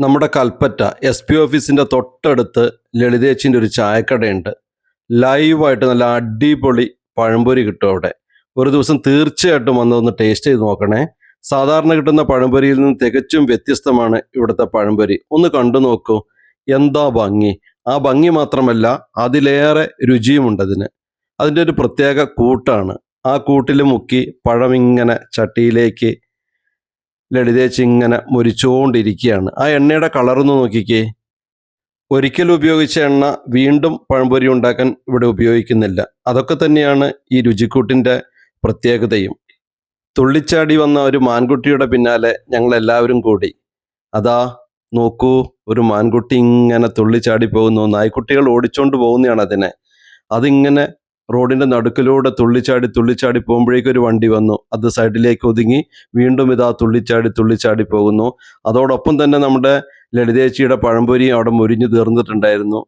നമ്മുടെ Kalpetta S P ഓഫീസിന്റെ തൊട്ടടുത്ത് ലളിതേച്ചിന്റെ ഒരു ചായക്കടയുണ്ട്. ലൈവായിട്ട് നല്ല അടിപൊളി പഴംപൊരി കിട്ടും അവിടെ. ഒരു ദിവസം തീർച്ചയായിട്ടും വന്നതൊന്ന് ടേസ്റ്റ് ചെയ്ത് നോക്കണേ. സാധാരണ കിട്ടുന്ന പഴംപൊരിയിൽ നിന്ന് തികച്ചും വ്യത്യസ്തമാണ് ഇവിടുത്തെ പഴംപൊരി. ഒന്ന് കണ്ടു നോക്കൂ. എന്താ ഭംഗി. ആ ഭംഗി മാത്രമല്ല അതിലേറെ രുചിയുമുണ്ട് അതിന്. അതിന്റെ ഒരു പ്രത്യേക കൂട്ടാണ്. ആ കൂട്ടിൽ മുക്കി പഴം ഇങ്ങനെ ചട്ടിയിലേക്ക് ലളിതേച്ച് ഇങ്ങനെ മുരിച്ചുകൊണ്ടിരിക്കുകയാണ് ആ എണ്ണയുടെ കളറൊന്ന് നോക്കിക്കേ. ഒരിക്കൽ ഉപയോഗിച്ച എണ്ണ വീണ്ടും പഴംപൊരി ഉണ്ടാക്കാൻ ഇവിടെ ഉപയോഗിക്കുന്നില്ല. അതൊക്കെ തന്നെയാണ് ഈ രുചിക്കൂട്ടിന്റെ പ്രത്യേകതയും. തുള്ളിച്ചാടി വന്ന ഒരു മാൻകുട്ടിയുടെ പിന്നാലെ ഞങ്ങൾ എല്ലാവരും കൂടി. അതാ നോക്കൂ ഒരു മാൻകുട്ടി ഇങ്ങനെ തുള്ളിച്ചാടി പോകുന്നു. നായ്ക്കുട്ടികൾ ഓടിച്ചോണ്ട് പോകുന്നതാണ് അതിനെ. അതിങ്ങനെ റോഡിന്റെ നടുക്കിലൂടെ തുള്ളിച്ചാടി തുള്ളിച്ചാടി പോകുമ്പോഴേക്കും ഒരു വണ്ടി വന്നു. അത് സൈഡിലേക്ക് ഒതുങ്ങി വീണ്ടും ഇതാ തുള്ളിച്ചാടി തുള്ളിച്ചാടി പോകുന്നു. അതോടൊപ്പം തന്നെ നമ്മുടെ ലളിതേച്ചിയുടെ പഴംപൊരി അവിടെ മുരിഞ്ഞു തീർന്നിട്ടുണ്ടായിരുന്നു.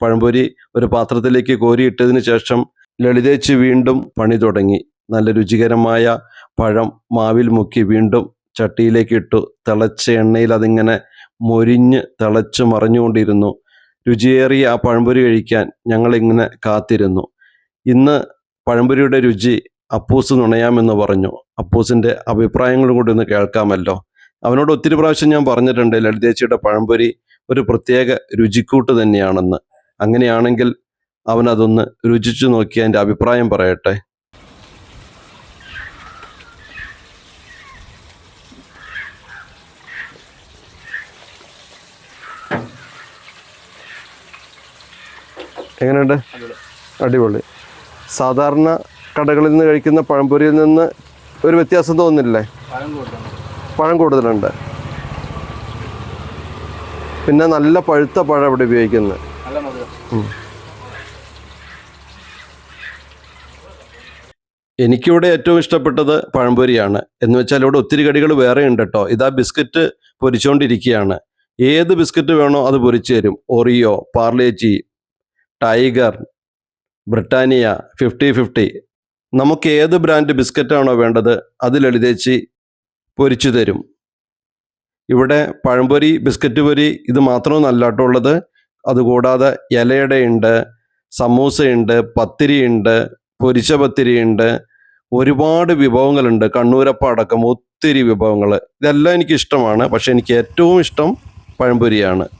പഴംപൊരി ഒരു പാത്രത്തിലേക്ക് കോരിയിട്ടതിന് ശേഷം ലളിതേച്ചി വീണ്ടും പണി തുടങ്ങി. നല്ല രുചികരമായ പഴം മാവിൽ മുക്കി വീണ്ടും ചട്ടിയിലേക്ക് ഇട്ടു. തിളച്ച എണ്ണയിൽ അതിങ്ങനെ മൊരിഞ്ഞ് തിളച്ച് മറിഞ്ഞുകൊണ്ടിരുന്നു. രുചിയേറിയ ആ പഴംപൊരി കഴിക്കാൻ ഞങ്ങളിങ്ങനെ കാത്തിരുന്നു. ഇന്ന് പഴംപൊരിയുടെ രുചി അപ്പൂസ് നുണയാമെന്ന് പറഞ്ഞു. അപ്പൂസിന്റെ അഭിപ്രായങ്ങളും കൂടി ഒന്ന് കേൾക്കാമല്ലോ. അവനോട് ഒത്തിരി പ്രാവശ്യം ഞാൻ പറഞ്ഞിട്ടുണ്ട് ലളിതേച്ചിയുടെ പഴംപൊരി ഒരു പ്രത്യേക രുചിക്കൂട്ട് തന്നെയാണെന്ന്. അങ്ങനെയാണെങ്കിൽ അവൻ അതൊന്ന് രുചിച്ചു നോക്കി അതിന്റെ അഭിപ്രായം പറയട്ടെ. എങ്ങനെയുണ്ട്? അടിപൊളി. സാധാരണ കടകളിൽ നിന്ന് കഴിക്കുന്ന പഴംപൊരിയിൽ നിന്ന് ഒരു വ്യത്യാസം തോന്നുന്നില്ലേ? പഴം കൂടുതലാണ് പഴം കൂടുതലുണ്ട്. പിന്നെ നല്ല പഴുത്ത പഴം ഇവിടെ ഉപയോഗിക്കുന്നത് നല്ല മധുരം. എനിക്കിവിടെ ഏറ്റവും ഇഷ്ടപ്പെട്ടത് പഴംപൊരിയാണ്. എന്ന് വെച്ചാൽ ഇവിടെ ഒത്തിരി കടികൾ വേറെ ഉണ്ട് കേട്ടോ. ഇതാ ബിസ്ക്കറ്റ് പൊരിച്ചുകൊണ്ടിരിക്കുകയാണ് ഏത് ബിസ്ക്കറ്റ് വേണോ അത് പൊരിച്ചു തരും. Oreo Parle G Tiger Britannia fifty fifty നമുക്ക് ഏത് ബ്രാൻഡ് ബിസ്ക്കറ്റാണോ വേണ്ടത് അത് ലളിതേച്ചി പൊരിച്ചു തരും. ഇവിടെ പഴംപൊരി ബിസ്ക്കറ്റ് പൊരി ഇത് മാത്രമൊന്നല്ല കേട്ടോ ഉള്ളത്. അതുകൂടാതെ ഇലയുടെ ഉണ്ട് സമൂസയുണ്ട് പത്തിരിയുണ്ട് പൊരിച്ച പത്തിരിയുണ്ട്. ഒരുപാട് വിഭവങ്ങളുണ്ട്. കണ്ണൂരപ്പ അടക്കം ഒത്തിരി വിഭവങ്ങൾ ഇതെല്ലാം എനിക്കിഷ്ടമാണ്. പക്ഷെ എനിക്ക് ഏറ്റവും ഇഷ്ടം പഴംപൊരിയാണ്.